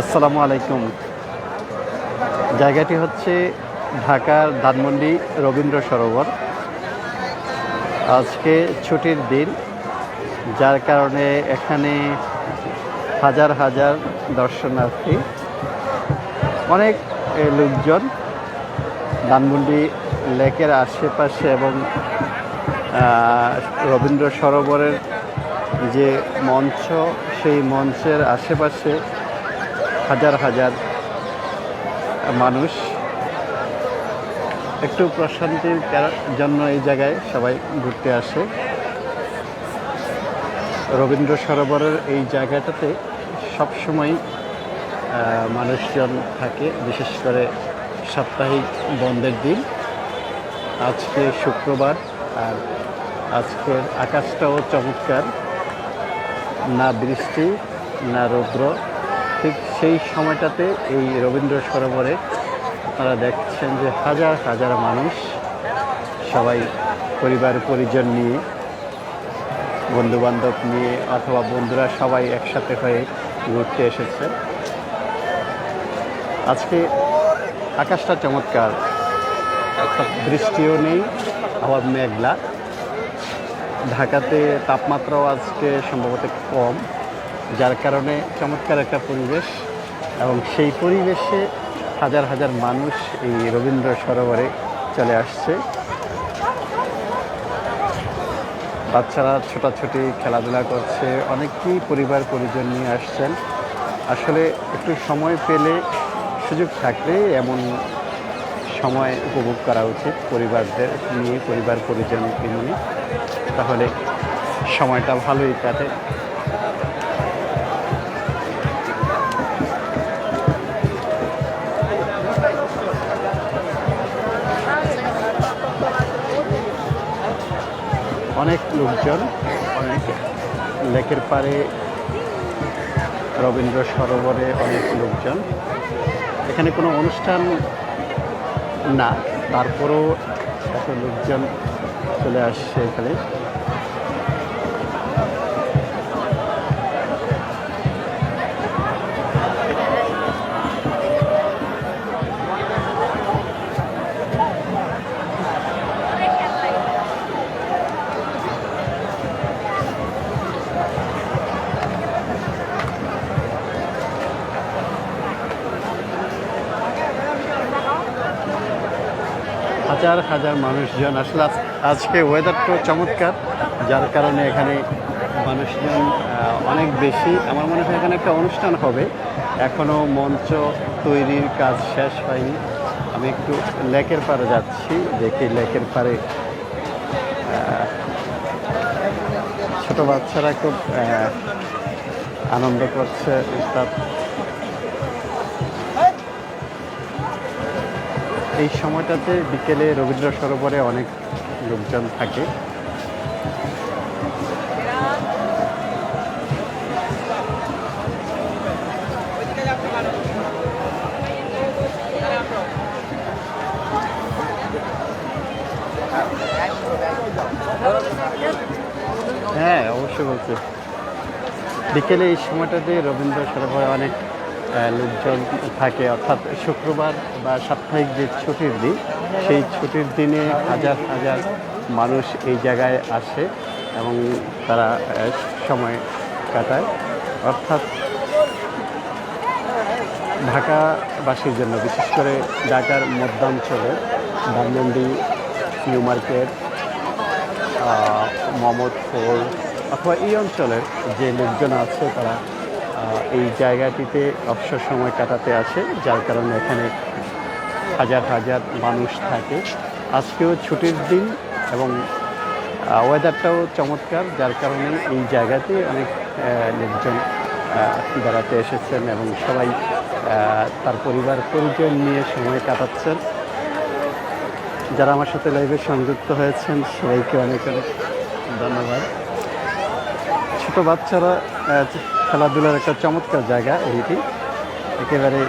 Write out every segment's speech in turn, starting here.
আসসালামু আলাইকুম। জায়গাটি হচ্ছে ঢাকার ধানমন্ডি রবীন্দ্র সরোবর। আজকে ছুটির দিন, যার কারণে এখানে হাজার হাজার দর্শনার্থী, অনেক লোকজন ধানমন্ডি লেকের আশেপাশে এবং রবীন্দ্র সরোবরের যে মঞ্চ, সেই মঞ্চের আশেপাশে হাজার হাজার মানুষ। একটু প্রশান্তির জন্য এই জায়গায় সবাই ঘুরতে আসে। রবীন্দ্র সরোবরের এই জায়গাটাতে সবসময় মানুষজন থাকে, বিশেষ করে সাপ্তাহিক বন্ধের দিন। আজকে শুক্রবার আর আজকের আকাশটাও চমৎকার। না বৃষ্টি, না রৌদ্র সেই সময়টাতে এই রবীন্দ্র সরোবরে আপনারা দেখছেন যে হাজার হাজার মানুষ সবাই পরিবার পরিজন নিয়ে, বন্ধুবান্ধব নিয়ে অথবা বন্ধুরা সবাই একসাথে হয়ে ঘুরতে এসেছে। আজকে আকাশটা চমৎকার, অর্থাৎ বৃষ্টিও নেই, আবার মেঘলা। ঢাকাতে তাপমাত্রাও আজকে সম্ভবত কম, যার কারণে চমৎকার একটা পরিবেশ। এবং সেই পরিবেশে হাজার হাজার মানুষ এই রবীন্দ্র সরোবরে চলে আসছে। বাচ্চারা ছোটাছুটি, খেলাধুলা করছে অনেকেই পরিবার পরিজন নিয়ে আসছেন। আসলে একটু সময় পেলে সুযোগ থাকলে এমন সময় উপভোগ করা উচিত পরিবারদের নিয়ে, পরিবার পরিজনকে নিয়ে। তাহলে সময়টা ভালোই কাটে। অনেক লোকজন, অনেক লেকের পাড়ে রবীন্দ্র সরোবরে অনেক লোকজন। এখানে কোনো অনুষ্ঠান না, তারপরেও এত লোকজন চলে আসছে এখানে। হাজার হাজার মানুষজন আসলে আজ- আজকে ওয়েদারটা চমৎকার, যার কারণে এখানে মানুষজন অনেক বেশি। আমার মনে হয় এখানে একটা অনুষ্ঠান হবে। এখনও মঞ্চ তৈরির কাজ শেষ হয়নি। আমি একটু লেকের পাড়ে যাচ্ছি, দেখি লেকের পাড়ে ছোট বাচ্চারা খুব আনন্দ করছে তার এই সময়টাতে বিকেলে রবীন্দ্র সরোবরে অনেক লোকজন থাকে। হ্যাঁ অবশ্যই বলছি। বিকেলে এই সময়টাতে রবীন্দ্র সরোবরে অনেক লোকজন থাকে, অর্থাৎ শুক্রবার বা সাপ্তাহিক যে ছুটির দিন, সেই ছুটির দিনে হাজার হাজার মানুষ এই জায়গায় আসে এবং তারা সময় কাটায়। অর্থাৎ ঢাকাবাসীর জন্য, বিশেষ করে ঢাকার মধ্যাঞ্চলে, ধানমন্ডি, নিউ মার্কেট মোহাম্মদপুর অথবা এই অঞ্চলের যে লোকজন আছে, তারা এই জায়গাটিতে অবসর সময় কাটাতে আসে, যার কারণে এখানে হাজার হাজার মানুষ থাকে। আজকেও ছুটির দিন এবং ওয়েদারটাও চমৎকার, যার কারণে এই জায়গাতে অনেক লোকজন বেড়াতে এসেছেন এবং সবাই তার পরিবার, পরিজন নিয়ে সময় কাটাচ্ছেন। যারা আমার সাথে লাইভে সংযুক্ত হয়েছেন, সবাইকে অনেক অনেক ধন্যবাদ। ছোটো বাচ্চারা খেলাধুলার একটা চমৎকার জায়গা এইটি। একেবারে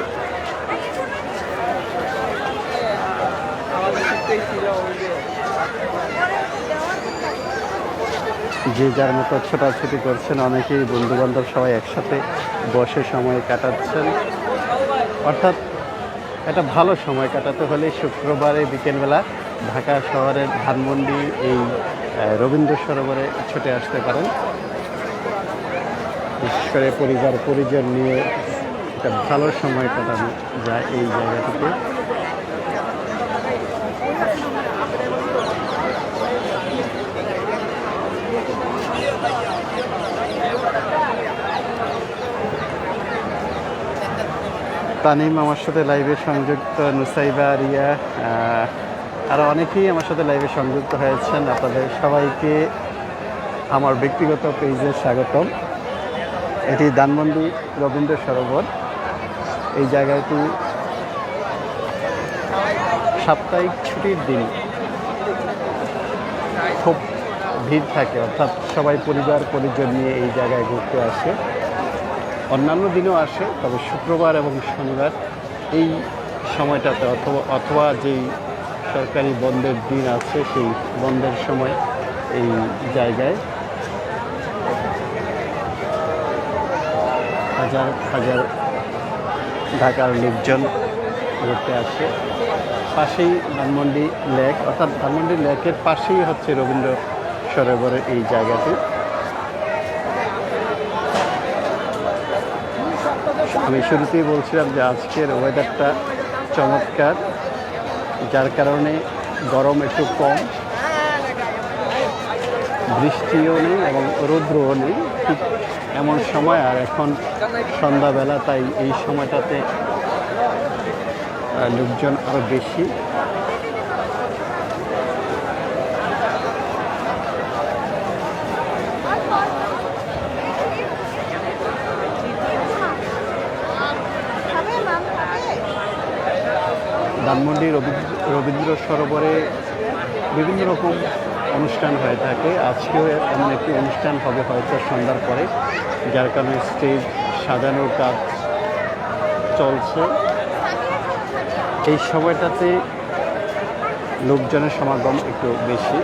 যে যার মতো ছোটাছুটি করছেন, অনেকেই বন্ধু বান্ধব সবাই একসাথে বসে সময় কাটাচ্ছেন। অর্থাৎ একটা ভালো সময় কাটাতে হলে শুক্রবারে বিকেলবেলা ঢাকা শহরের ধানমন্ডি এই রবীন্দ্র সরোবরে ছুটে আসতে পারেন। করে পরিবার, পরিজন নিয়ে একটা ভালো সময় কাটানো যায় এই জায়গাটিতে। তানিম, আমার সাথে লাইভে সংযুক্ত নুসাইবা, রিয়া আরও অনেকেই আমার সাথে লাইভে সংযুক্ত হয়েছেন। আপনাদের সবাইকে আমার ব্যক্তিগত পেজে স্বাগতম। এটি ধানমন্ডি রবীন্দ্র সরোবর। এই জায়গাটি সাপ্তাহিক ছুটির দিন। খুব ভিড় থাকে, অর্থাৎ সবাই পরিবার পরিজন নিয়ে এই জায়গায় ঘুরতে আসে। অন্যান্য দিনও আসে, তবে শুক্রবার এবং শনিবার এই সময়টাতে অথবা অথবা যেই সরকারি বন্ধের দিন আছে, সেই বন্ধের সময় এই জায়গায় হাজার হাজার ঢাকার লোকজন ঘুরতে আসে। পাশেই ধানমন্ডি লেক, অর্থাৎ ধানমন্ডি লেকের পাশেই হচ্ছে রবীন্দ্র সরোবরের এই জায়গাটি। আমি শুরুতেই বলছিলাম যে আজকের ওয়েদারটা চমৎকার, যার কারণে গরম একটু কম, বৃষ্টিও নেই এবং রৌদ্রও নেই। ঠিক এমন সময় আর এখন সন্ধ্যাবেলা, তাই এই সময়টাতে লোকজন আরও বেশি। ধানমন্ডি রবীন্দ্র রবীন্দ্র সরোবরে বিভিন্ন রকম অনুষ্ঠান হয়ে থাকে। আজকেও এমন একটি অনুষ্ঠান হবে হয়তো সন্ধ্যার পরে। যার কারণে স্টেজ সাজানোর কাজ চলছে। এই সময়টাতে লোকজনের সমাগম একটু বেশি।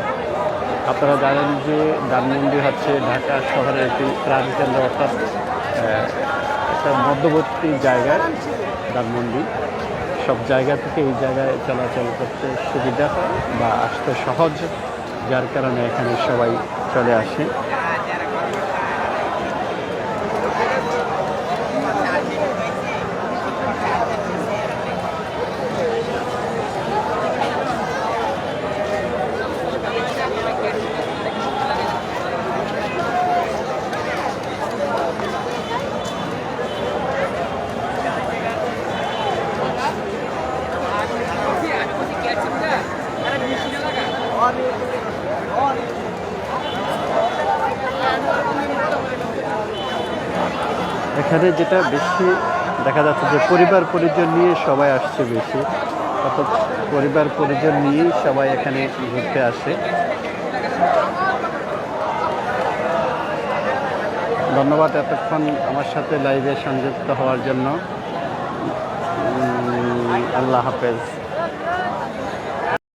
আপনারা জানেন যে ধানমন্ডি হচ্ছে ঢাকা শহরের একটি প্রাণকেন্দ্র অর্থাৎ একটা মধ্যবর্তী জায়গায় ধানমন্ডি। সব জায়গা থেকে এই জায়গায় চলাচল করতে সুবিধা হয় বা আসতে সহজ, যার কারণে এখানে সবাই চলে আসে। এখানে যেটা বেশি দেখা যাচ্ছে যে পরিবার পরিজন নিয়ে সবাই আসছে বেশি। অর্থাৎ পরিবার পরিজন নিয়েই সবাই এখানে ঘুরতে আসে। ধন্যবাদ এতক্ষণ আমার সাথে লাইভে সংযুক্ত হওয়ার জন্য। আল্লাহ হাফেজ।